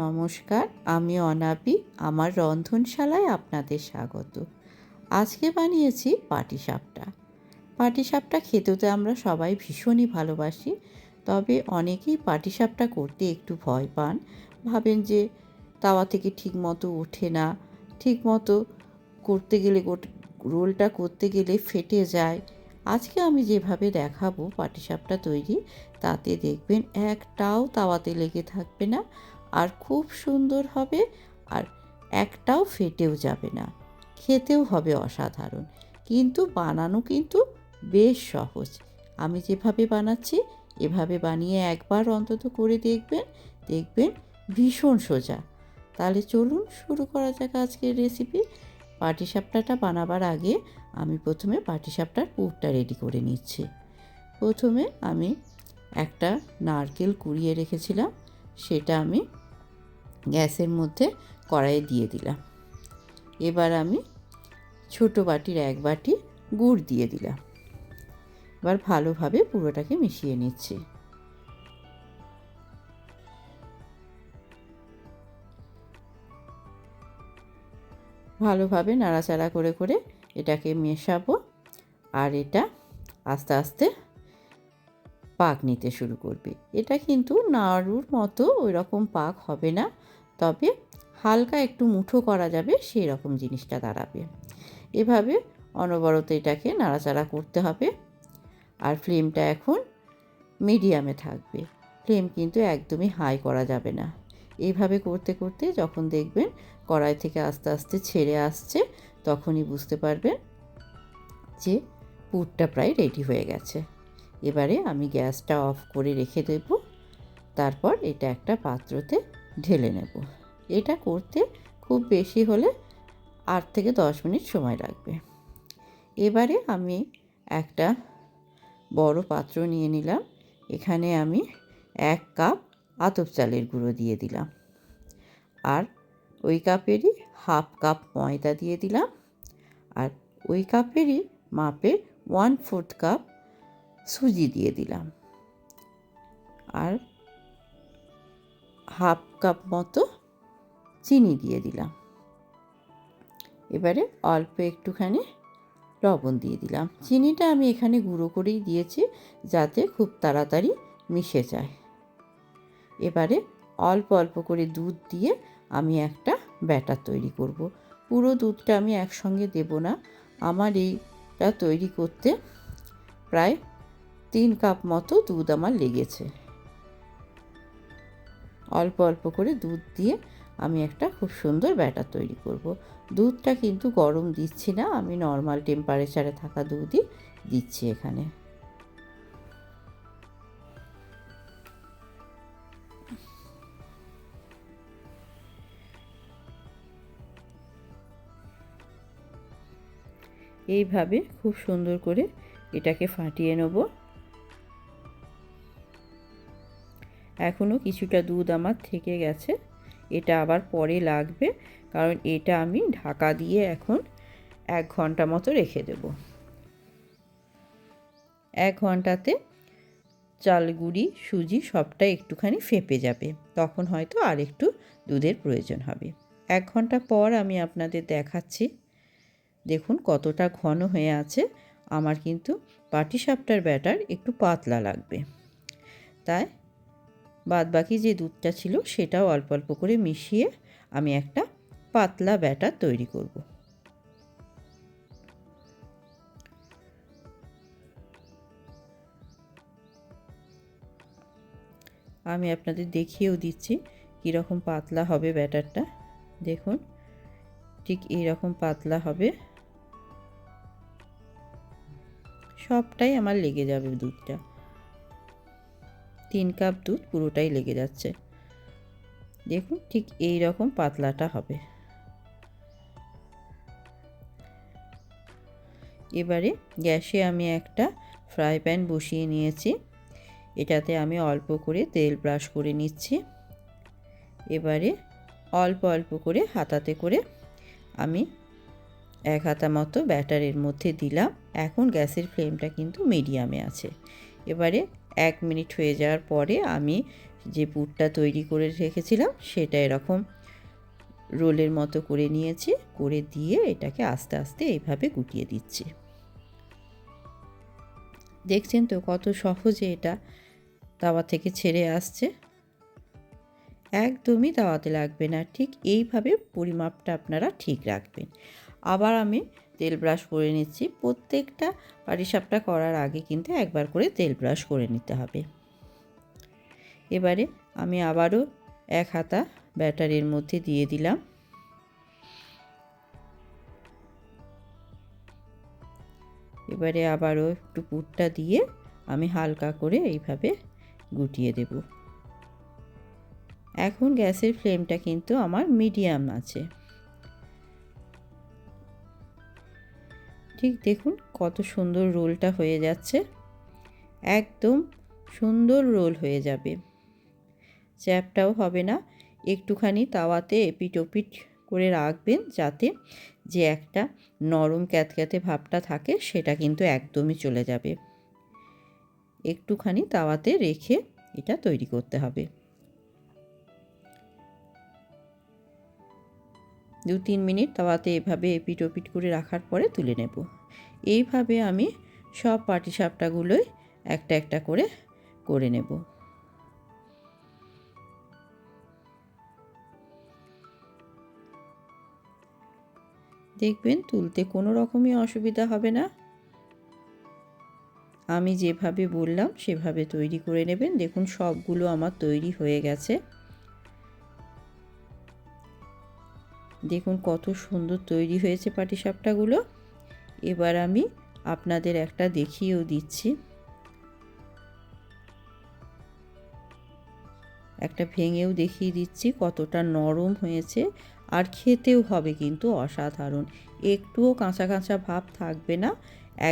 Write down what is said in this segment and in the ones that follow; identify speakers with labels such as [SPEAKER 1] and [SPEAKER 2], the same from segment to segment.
[SPEAKER 1] নমস্কার, আমি অনাবি আমার রন্ধনশালায় আপনাদের স্বাগত। আজকে বানিয়েছি পাটিসাপটা। পাটিসাপটা খেতে তো আমরা সবাই ভীষণই ভালোবাসি, তবে অনেকেই পাটিসাপটা করতে একটু ভয় পান। ভাবেন যে তাওয়া থেকে ঠিক মতো ওঠে না ঠিক মতো করতে গেলে রোলটা করতে গেলে ফেটে যায়। আজকে আমি যেভাবে দেখাবো পাটিসাপটা তৈরি, তাতে দেখবেন একটাও তাওয়াতে লেগে থাকবে না আর খুব সুন্দর হবে আর একটাও ফেটেও যাবে না। খেতেও হবে অসাধারণ। কিন্তু বানানো কিন্তু বেশ সহজ। আমি যেভাবে বানাচ্ছি, এভাবে বানিয়ে একবার অন্তত করে দেখবেন দেখবেন ভীষণ সোজা। তাহলে চলুন শুরু করা যাক আজকের রেসিপি পাটিসাপটাটা বানাবার আগে আমি প্রথমে পাটিসাপটার পুরটা রেডি করে নিচ্ছি। প্রথমে আমি একটা নারকেল কুড়িয়ে রেখেছিলাম। সেটা আমি গ্যাসের মধ্যে কড়াইয়ে দিয়ে দিলাম। এবার আমি ছোট বাটির এক বাটি গুড় দিয়ে দিলাম। এবার ভালোভাবে পুরোটাকে মিশিয়ে নিচ্ছি। ভালোভাবে নাড়াচাড়া করে করে এটাকে মেশাবো। আর এটা আস্তে আস্তে পাক নিতে শুরু করবে। এটা কিন্তু নাড়ুর মতো ওই রকম পাক হবে না, তবে হালকা একটু মুঠো করা যাবে সেই রকম জিনিসটা দাঁড়াবে। এভাবে অনবরত এটাকে নাড়াচাড়া করতে হবে। আর ফ্লেমটা এখন মিডিয়ামে থাকবে। ফ্লেম কিন্তু একদমই হাই করা যাবে না। এইভাবে করতে করতে যখন দেখবেন কড়াই থেকে আস্তে আস্তে ছেড়ে আসছে, তখনই বুঝতে পারবেন যে পুরটা প্রায় রেডি হয়ে গেছে। এবারে আমি গ্যাসটা অফ করে রেখে দেব। তারপর এটা একটা পাত্রতে ঢেলে নেব। এটা করতে খুব বেশি হলে আট থেকে দশ মিনিট সময় লাগবে। এবারে আমি একটা বড় পাত্র নিয়ে নিলাম। এখানে আমি এক কাপ আতপ চালের গুঁড়ো দিয়ে দিলাম। আর ওই কাপেরই হাফ কাপ ময়দা দিয়ে দিলাম। আর ওই কাপেরই মাপের ওয়ান ফোর্থ কাপ সুজি দিয়ে দিলাম। আর হাফ কাপ মতো চিনি দিয়ে দিলাম। এবারে অল্প একটুখানি লবণ দিয়ে দিলাম। চিনিটা আমি এখানে গুঁড়ো করেই দিয়েছি যাতে খুব তাড়াতাড়ি মিশে যায়। এবারে অল্প অল্প করে দুধ দিয়ে আমি একটা ব্যাটার তৈরি করব। পুরো দুধটা আমি একসঙ্গে দেব না। আমার এইটা তৈরি করতে প্রায় তিন কাপ মতো দুধ আমার লেগেছে। অল্প অল্প করে দুধ দিয়ে আমি একটা খুব সুন্দর ব্যাটার তৈরি করব। দুধটা কিন্তু গরম দিচ্ছি না, আমি নর্মাল টেম্পারেচারে থাকা দুধই দিচ্ছি এখানে। এইভাবে খুব সুন্দর করে এটাকে ফাটিয়ে নেব। এখনও কিছুটা দুধ আমার থেকে গেছে। এটা আবার পরে লাগবে, কারণ এটা আমি ঢাকা দিয়ে এখন এক ঘণ্টা মতো রেখে দেব। এক ঘন্টাতে চালগুড়ি সুজি সবটা একটুখানি ফেপে যাবে। তখন হয়তো আর একটু দুধের প্রয়োজন হবে। এক ঘণ্টা পর আমি আপনাদের দেখাচ্ছি। দেখুন কতটা ঘন হয়ে আছে। আমার কিন্তু পাটিসাপটার ব্যাটার একটু পাতলা লাগবে। তাই বাদ বাকি যে দুধটা ছিল সেটাও অল্প অল্প করে মিশিয়ে আমি একটা পাতলা ব্যাটার তৈরি করব। আমি আপনাদের দেখিয়েও দিচ্ছি কীরকম পাতলা হবে ব্যাটারটা। দেখুন, ঠিক এইরকম পাতলা হবে। সবটাই আমার লেগে যাবে দুধটা। তিন কাপ দুধ পুরোটাই লেগে যাচ্ছে। দেখুন ঠিক এই রকম পাতলাটা হবে। এবারে গ্যাসে আমি একটা ফ্রাই প্যান বসিয়ে নিয়েছি। এটাতে আমি অল্প করে তেল ব্রাশ করে নিচ্ছি। এবারে অল্প অল্প করে হাতাতে করে আমি এক হাতা মতো ব্যাটারের মধ্যে দিলাম। এখন গ্যাসের ফ্লেমটা কিন্তু মিডিয়ামে আছে। এবারে এক মিনিট হয়ে যাওয়ার পরে আমি যে পুরটা তৈরি করে রেখেছিলাম সেটা এরকম রোলের মতো করে নিয়েছি, করে দিয়ে এটাকে আস্তে আস্তে এইভাবে গুটিয়ে দিচ্ছি। দেখছেন তো কত সহজে এটা তাওয়া থেকে ছেড়ে আসছে। একদমই তাওয়াতে লাগবে না, ঠিক এইভাবে পরিমাপটা আপনারা ঠিক রাখবেন। আবার আমি তেল ব্রাশ করে নিচ্ছি। প্রত্যেকটা পাটিসাপটা করার আগে কিন্তু একবার করে তেল ব্রাশ করে নিতে হবে। এবারে আমি আবারও এক হাতা ব্যাটারির মধ্যে দিয়ে দিলাম। এবারে আবারও একটু পুরটা দিয়ে আমি হালকা করে এইভাবে গুটিয়ে দেব। এখন গ্যাসের ফ্লেমটা কিন্তু আমার মিডিয়াম আছে। ঠিক দেখুন কত সুন্দর রোলটা হয়ে যাচ্ছে। একদম সুন্দর রোল হয়ে যাবে। চ্যাপটাও হবে না। একটুখানি তাওয়াতে এপিট ওপিট করে রাখবেন যাতে যে একটা নরম ক্যাতক্যাতে ভাবটা থাকে সেটা কিন্তু একদমই চলে যাবে। একটুখানি তাওয়াতে রেখে এটা তৈরি করতে হবে। দু তিন মিনিট তাওয়াতে এভাবে এপিট ওপিট করে রাখার পরে তুলে নেব। এইভাবে আমি সব পাটিসাপটাগুলোই একটা একটা করে করে নেব। দেখবেন তুলতে কোনো রকমই অসুবিধা হবে না। আমি যেভাবে বললাম সেভাবে তৈরি করে নেবেন। দেখুন সবগুলো আমার তৈরি হয়ে গেছে। দেখুন কত সুন্দর তৈরি হয়েছে পাটিসাপটাগুলো। এবার আমি আপনাদের একটা দেখিয়েও দিচ্ছি। একটা ভেঙেও দেখিয়ে দিচ্ছি কতটা নরম হয়েছে আর খেতেও হবে কিন্তু অসাধারণ। একটুও কাঁচা কাঁচা ভাব থাকবে না।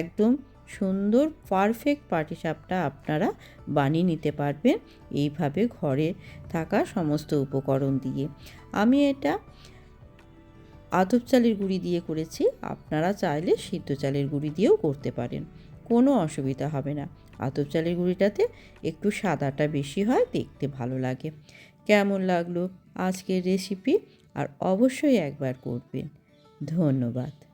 [SPEAKER 1] একদম সুন্দর পারফেক্ট পাটিসাপটা আপনারা বানিয়ে নিতে পারবেন। এইভাবে ঘরে থাকা সমস্ত উপকরণ দিয়ে। আমি এটা আতপ চালের গুঁড়ি দিয়ে করেছি। আপনারা চাইলে সিদ্ধ চালের গুঁড়ি দিয়েও করতে পারেন। কোনো অসুবিধা হবে না। আতপ চালের গুঁড়িটাতে একটু সাদাটা বেশি হয়, দেখতে ভালো লাগে। কেমন লাগল আজকের রেসিপি আর অবশ্যই একবার করবেন। ধন্যবাদ।